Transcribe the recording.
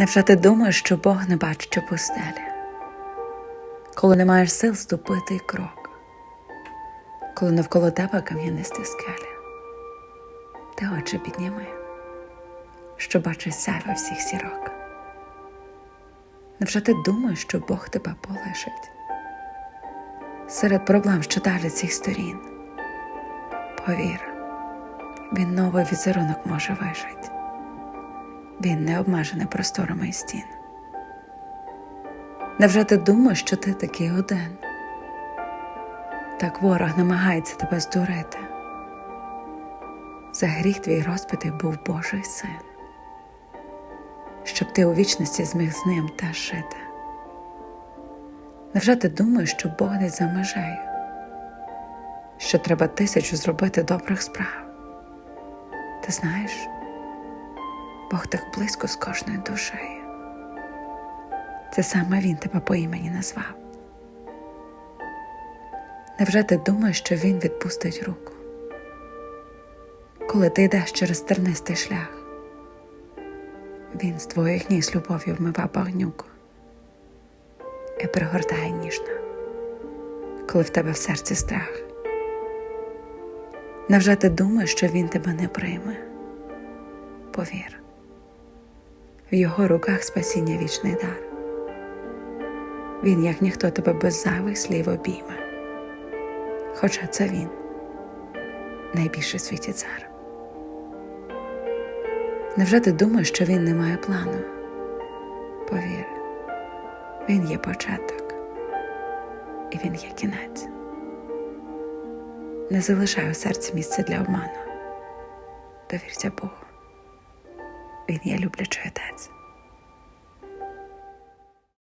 Невже ти думаєш, що Бог не бачить у пустелі? Коли не маєш сил ступити крок, коли навколо тебе кам'янисті скелі, ти очі підніми, що бачиш сяйва всіх сірок. Невже ти думаєш, що Бог тебе полишить? Серед проблем, що далі цих сторін, повір, він новий візерунок може вижити. Він не обмежений просторами і стін. Невже ти думаєш, що ти такий один? Так ворог намагається тебе здурити. За гріх твій розпитий був Божий син, щоб ти у вічності зміг з ним теж жити. Невже ти думаєш, що Бог десь за межею? Що треба тисячу зробити добрих справ? Ти знаєш? Бог так близько з кожною душею. Це саме Він тебе по імені назвав. Невже ти думаєш, що Він відпустить руку? Коли ти йдеш через тернистий шлях, Він з твоїх ніг з любов'ю вмива багнюку і пригортає ніжно, коли в тебе в серці страх. Невже ти думаєш, що Він тебе не прийме? Повір в його руках спасіння вічний дар. Він, як ніхто тебе без зайвих слів обійме. Хоча це він найбільший в світі цар. Невже ти думаєш, що він не має плану? Повір, він є початок, і він є кінець. Не залишай у серці місця для обману. Довірся Богу. Він є люблячий отець.